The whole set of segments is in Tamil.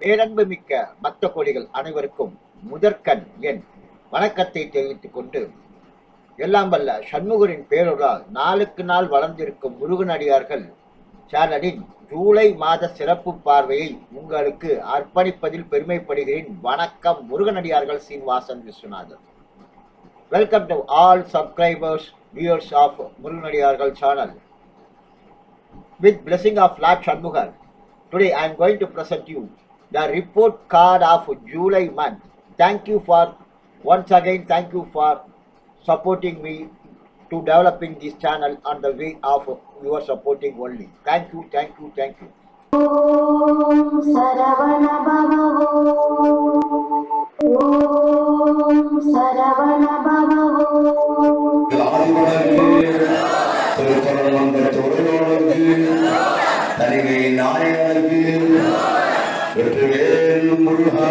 பேரன்புமிக்க பக்த கோடிகள் அனைவருக்கும் முதற்கண் என் வணக்கத்தை தெரிவித்துக் கொண்டு எல்லாம் வல்ல சண்முகரின் பேரொருளால் நாளுக்கு நாள் வளர்ந்திருக்கும் முருகனடியார்கள் சேனலின் ஜூலை மாத சிறப்பு பார்வையை உங்களுக்கு அர்ப்பணிப்பதில் பெருமைப்படுகிறேன். வணக்கம் முருகனடியார்கள் Srinivasan Viswanathan. Welcome to all subscribers, viewers of Muruganadiargal channel. With blessing of Lord Shanmugan, today I am going to present you the report card of July month. Thank you for, once again, thank you for supporting me to developing this channel on the way of your supporting only. Thank you, thank you, thank you. Om Saravana Om திருப்பரங்குன்ற தொழிலோடு தனிகை நாயகனுக்கு வெற்றிவேல் முருகா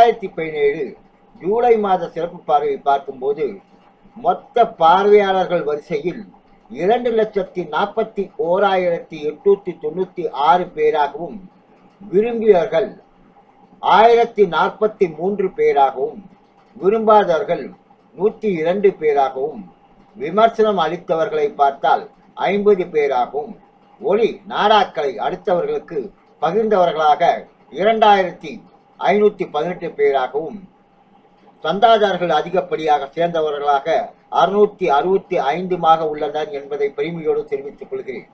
ரெண்டாயிரத்தி பதினேழு ஜூலை மாத சிறப்பு பார்வை பார்க்கும்போது மொத்த பார்வையாளர்கள் வரிசையில் இரண்டு லட்சத்தி நாற்பத்தி ஓராயிரத்தி எட்நூத்தி தொண்ணூத்தி ஆறு பேராகவும் விரும்பியவர்கள் ஆயிரத்தி நாற்பத்தி மூன்று பேராகவும் விரும்பாதவர்கள் நூற்றி இரண்டு பேராகவும் விமர்சனம் அளித்தவர்களை பார்த்தால் ஐம்பது பேராகவும் ஒளி நாடாக்களை அடுத்தவர்களுக்கு பகிர்ந்தவர்களாக இரண்டாயிரத்தி ஐநூற்றி பதினெட்டு பேராகவும் சந்தாதாரர்கள் அதிகப்படியாக சேர்ந்தவர்களாக அறுநூற்றி அறுபத்தி ஐந்துமாக உள்ளனர் என்பதை பெருமையோடு தெரிவித்துக் கொள்கிறேன்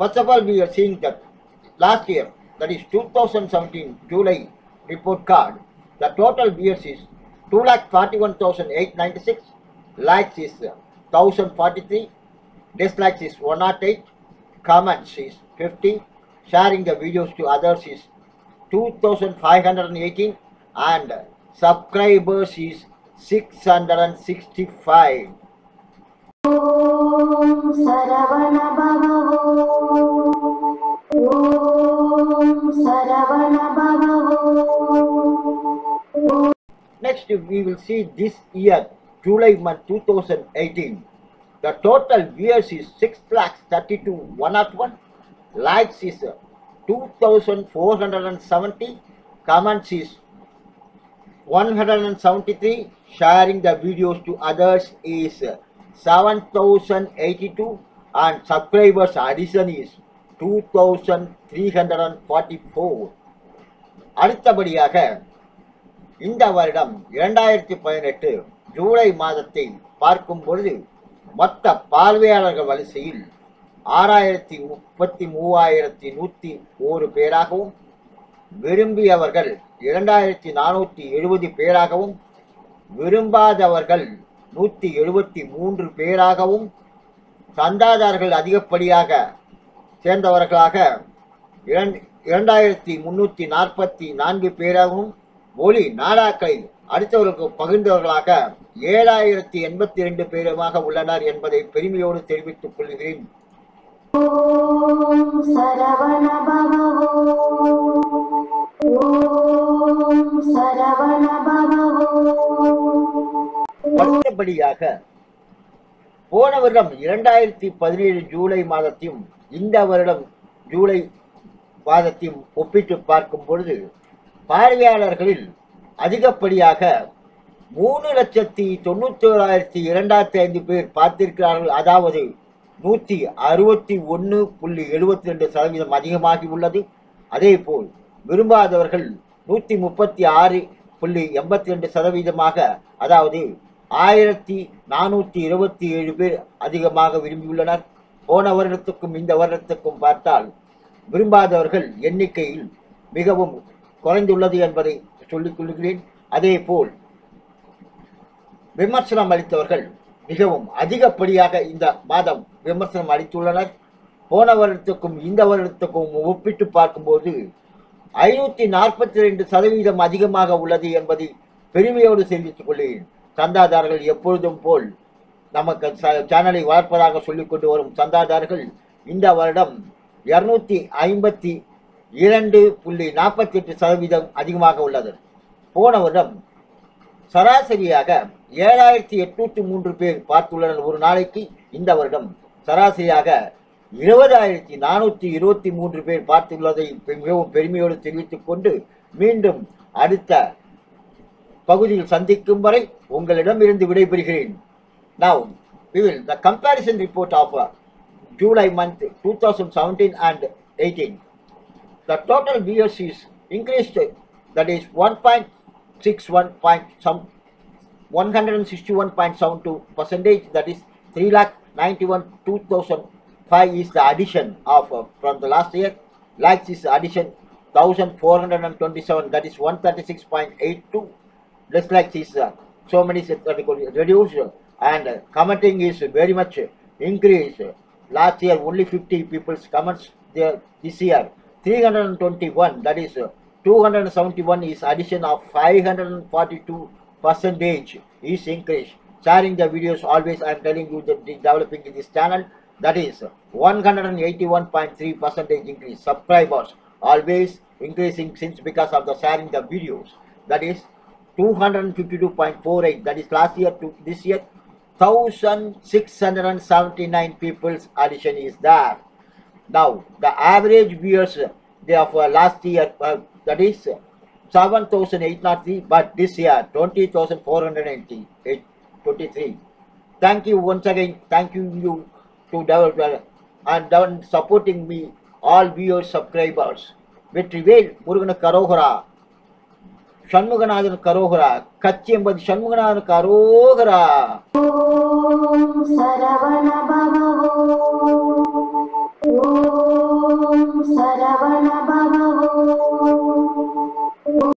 first of all we are seeing that last year that is 2017 July report card, the total beers is 2,41,896, likes is 1,043, dislikes is 108, comments is 50, sharing the videos to others is 2518 and subscribers is 665. Next we will see this year July month 2018. The total viewers is 6 lakhs 32 101 likes is 2470, comments is 173, sharing the videos to others is 7082, and subscribers addition is 2344. அடுத்தபடியாக இந்த வருடம் இரண்டாயிரத்தி பதினெட்டு ஜூலை மாதத்தை பார்க்கும் பொழுது மொத்த பார்வையாளர்கள் வரிசையில் ஆறாயிரத்தி முப்பத்தி மூவாயிரத்தி நூற்றி ஒரு பேராகவும் விரும்பியவர்கள் இரண்டாயிரத்தி நானூற்றி எழுபது பேராகவும் விரும்பாதவர்கள் நூற்றி எழுபத்தி மூன்று பேராகவும் சந்தாதாரர்கள் அதிகப்படியாக சேர்ந்தவர்களாக இரண்டாயிரத்தி முன்னூற்றி நாற்பத்தி நான்கு பேராகவும் மொழி நாடாக்களை அடுத்தவர்களுக்கு பகிர்ந்தவர்களாக ஏழாயிரத்தி எண்பத்தி இரண்டு பேருமாக உள்ளனர் என்பதை பெருமையோடு தெரிவித்துக் கொள்கிறேன். அடுத்தபடியாக போன வருடம் இரண்டாயிரத்தி பதினேழு ஜூலை மாதத்தையும் இந்த வருடம் ஜூலை மாதத்தையும் ஒப்பிட்டு பார்க்கும் பொழுது பார்வையாளர்களில் அதிகப்படியாக மூணு லட்சத்தி தொண்ணூத்தி ஓராயிரத்தி இரண்டாயிரத்தி ஐந்து பேர் பார்த்திருக்கிறார்கள். அதாவது நூற்றி அறுபத்தி ஒன்று புள்ளி எழுபத்தி ரெண்டு சதவீதம் அதிகமாகி உள்ளது. அதே போல் விரும்பாதவர்கள் நூற்றி முப்பத்தி ஆறு புள்ளி எண்பத்தி ரெண்டு சதவீதமாக அதாவது ஆயிரத்தி நானூற்றி இருபத்தி ஏழு பேர் அதிகமாக விரும்பியுள்ளனர். போன வருடத்துக்கும் இந்த வருடத்துக்கும் பார்த்தால் விரும்பாதவர்கள் எண்ணிக்கையில் மிகவும் குறைந்துள்ளது என்பதை சொல்லிக் கொள்கிறேன். அதே போல் விமர்சனம் அளித்தவர்கள் மிகவும் அதிகப்படியாக இந்த மாதம் விமர்சனம் அளித்துள்ளனர். போன வருடத்துக்கும் இந்த வருடத்துக்கும் ஒப்பிட்டு பார்க்கும்போது ஐநூற்றி நாற்பத்தி ரெண்டு சதவீதம் அதிகமாக உள்ளது என்பதை பெருமையோடு தெரிவித்துக் கொள்கிறேன். சந்தாதாரர்கள் எப்பொழுதும் போல் நமக்கு ச- சேனலை வளர்ப்பதாக சொல்லிக் கொண்டு வரும் சந்தாதாரர்கள் இந்த வருடம் இருநூத்தி ஐம்பத்தி இரண்டு புள்ளி நாற்பத்தி எட்டு சதவீதம் அதிகமாக உள்ளது. போன வருடம் சராசரியாக ஏழாயிரத்தி எட்நூற்றி மூன்று பேர் பார்த்துள்ளனர். ஒரு நாளைக்கு இந்த வருடம் சராசரியாக இருபதாயிரத்தி நானூற்றி இருபத்தி மூன்று பேர் பார்த்துள்ளதை பெ- மிகவும் பெருமையோடு தெரிவித்துக் கொண்டு மீண்டும் அடுத்த பகுதியில் சந்திக்கும் வரை உங்களிடம் இருந்து விடைபெறுகிறேன் Now, we will the comparison report of uh, July month 2017 and 18. The total viewers is increased, that is 1.61 point some 161.72 percentage, that is 3 lakh 91 2005 is the addition of uh, from the last year. Likes is addition 1427, that is 136.82 dislikes is uh, so many set- that we could reduce uh, and uh, commenting is very much uh, increased. Last year only 50 people's comments there this year 321 that is uh, 271 is addition of 542 percentage is increase. Sharing the videos always I am telling you that developing in this channel that is 181.3 percentage increase. Subscribers always increasing since because of the sharing the videos. That is 252.48 that is last year to this year 1679 people's addition is there. Now the average viewers they of uh, last year uh, that is 7803 but this year Twenty-three. Thank you once again. Thank you, you to developer and done supporting me, all viewers, subscribers. Vetrivel முருகனு கரோகரா ஷண்முகநாதன் கரோகரா கச்சி Karohara. ஷண்முகநாதன் கரோகரா சரவண பவோ